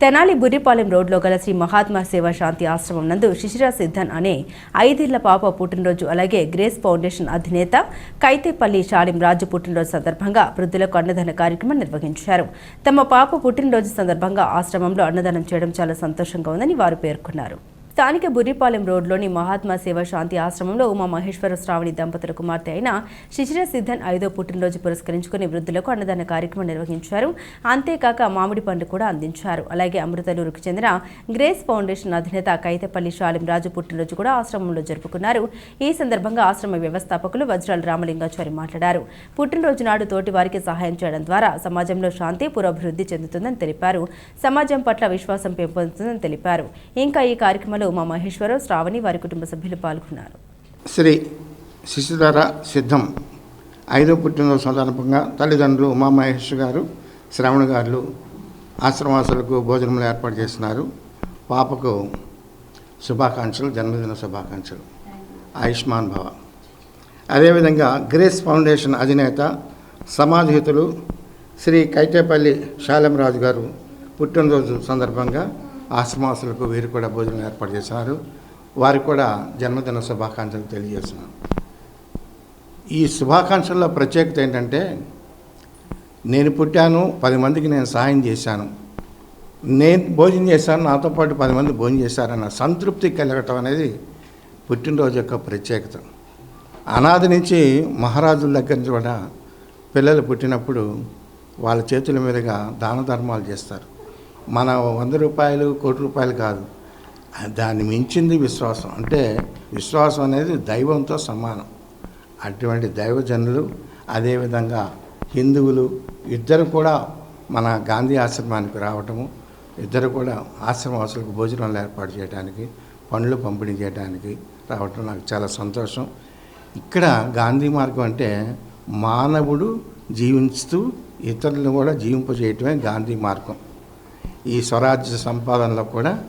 తెనాలి బుర్రిపాలెం రోడ్లో గల శ్రీ మహాత్మా సేవా శాంతి ఆశ్రమం నందు శిశిర సిద్ధన్ అనే ఐదేళ్ళ పాప పుట్టినరోజు అలాగే గ్రేస్ ఫౌండేషన్ అధినేత కైతేపల్లి షాలిం రాజు పుట్టినరోజు సందర్భంగా వృద్ధులకు అన్నదాన కార్యక్రమం నిర్వహించారు. తమ పాప పుట్టినరోజు సందర్భంగా ఆశ్రమంలో అన్నదానం చేయడం చాలా సంతోషంగా ఉందని వారు పేర్కొన్నారు. స్థానిక బుర్రిపాలెం రోడ్లోని మహాత్మా సేవ శాంతి ఆశ్రమంలో ఉమా మహేశ్వర శ్రావణి దంపతుల కుమార్తె అయిన శిశిర సిద్ధన్ ఐదో పుట్టినరోజు పురస్కరించుకుని వృద్ధులకు అన్నదాన కార్యక్రమం నిర్వహించారు. అంతేకాక మామిడి పండు కూడా అందించారు. అలాగే అమృతలూరుకు చెందిన గ్రేస్ ఫౌండేషన్ అధినేత కైతపల్లి షాలిం రాజు పుట్టినరోజు కూడా ఆశ్రమంలో జరుపుకున్నారు. ఈ సందర్భంగా ఆశ్రమ వ్యవస్థాపకులు వజ్రాల రామలింగాచారి మాట్లాడారు. పుట్టినరోజు నాడు తోటి వారికి సహాయం చేయడం ద్వారా సమాజంలో శాంతి పురోభివృద్ధి చెందుతుందని తెలిపారు. సమాజం పట్ల విశ్వాసం పెంపొందుతుందని తెలిపారు. ఇంకా ఈ కార్యక్రమంలో ఉమా మహేశ్వరరావు శ్రావణి వారి కుటుంబ సభ్యులు పాల్గొన్నారు. శ్రీ శిశుధర సిద్ధం ఐదో పుట్టినరోజు సందర్భంగా తల్లిదండ్రులు ఉమామహేష్ గారు శ్రావణ గారు ఆశ్రమాసులకు భోజనములు ఏర్పాటు చేస్తున్నారు. పాపకు శుభాకాంక్షలు జన్మదిన శుభాకాంక్షలు. ఆయుష్మాన్ భవ. అదేవిధంగా గ్రేస్ ఫౌండేషన్ అధినేత సమాధిహితులు శ్రీ కైతేపల్లి శాలంరాజు గారు పుట్టినరోజు సందర్భంగా ఆశ్రమాసులకు వీరు కూడా భోజనం ఏర్పాటు చేశారు. వారికి కూడా జన్మదిన శుభాకాంక్షలు తెలియజేస్తున్నాను. ఈ శుభాకాంక్షల్లో ప్రత్యేకత ఏంటంటే నేను పుట్టాను పది మందికి నేను సహాయం చేశాను. నేను భోజనం చేశాను నాతో పాటు పది మంది భోజనం చేశారన్న సంతృప్తి కలగటం అనేది పుట్టినరోజు యొక్క ప్రత్యేకత. అనాది నుంచి మహారాజుల దగ్గర నుంచి కూడా పిల్లలు పుట్టినప్పుడు వాళ్ళ చేతుల మీదుగా దాన ధర్మాలు చేస్తారు. మన వంద రూపాయలు కోటి రూపాయలు కాదు. దాన్ని మించింది విశ్వాసం. అంటే విశ్వాసం అనేది దైవంతో సమానం. అటువంటి దైవజనులు అదేవిధంగా హిందువులు ఇద్దరు కూడా మన గాంధీ ఆశ్రమానికి రావటము ఇద్దరు కూడా ఆశ్రమవాసులకు భోజనాలు ఏర్పాటు చేయడానికి పండ్లు పంపిణీ చేయడానికి రావటం నాకు చాలా సంతోషం. ఇక్కడ గాంధీ మార్గం అంటే మానవుడు జీవిస్తూ ఇతరులను కూడా జీవింపజేయటమే గాంధీ మార్గం. ఈ స్వరాజ్య సంపాదనలో కూడా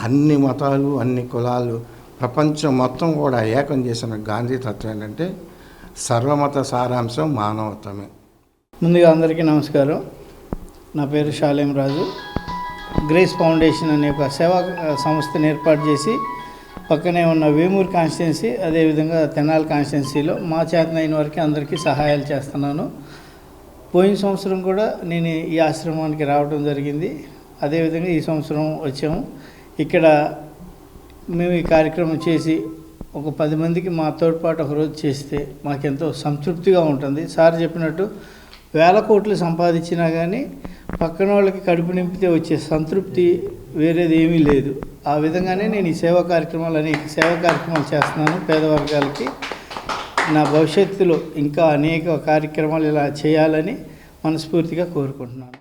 అన్ని మతాలు అన్ని కులాలు ప్రపంచం మొత్తం కూడా ఏకం చేసిన గాంధీ తత్వం ఏంటంటే సర్వమత సారాంశం మానవత్వమే. ముందుగా అందరికీ నమస్కారం. నా పేరు షాలేం రాజు. గ్రేస్ ఫౌండేషన్ అనే ఒక సేవా సంస్థను ఏర్పాటు చేసి పక్కనే ఉన్న వేమూరు కాన్స్టిట్యున్సీ అదేవిధంగా తెనాలి కాన్స్టిట్యున్సీలో మా చేతనైన వరకు అందరికీ సహాయాలు చేస్తున్నాను. పోయిన సంవత్సరం కూడా నేను ఈ ఆశ్రమానికి రావడం జరిగింది. అదేవిధంగా ఈ సంవత్సరం వచ్చాము. ఇక్కడ మేము ఈ కార్యక్రమం చేసి ఒక పది మందికి మా తోడ్పాటు ఒకరోజు చేస్తే మాకెంతో సంతృప్తిగా ఉంటుంది. సార్ చెప్పినట్టు వేల కోట్లు సంపాదించినా కానీ పక్కన వాళ్ళకి కడుపు నింపితే వచ్చే సంతృప్తి వేరేది ఏమీ లేదు. ఆ విధంగానే నేను ఈ సేవా కార్యక్రమాలు అనేక సేవా కార్యక్రమాలు చేస్తున్నాను. పేద వర్గాలకి నా భవిష్యత్తులో ఇంకా అనేక కార్యక్రమాలు ఇలా చేయాలని మనస్ఫూర్తిగా కోరుకుంటున్నాను.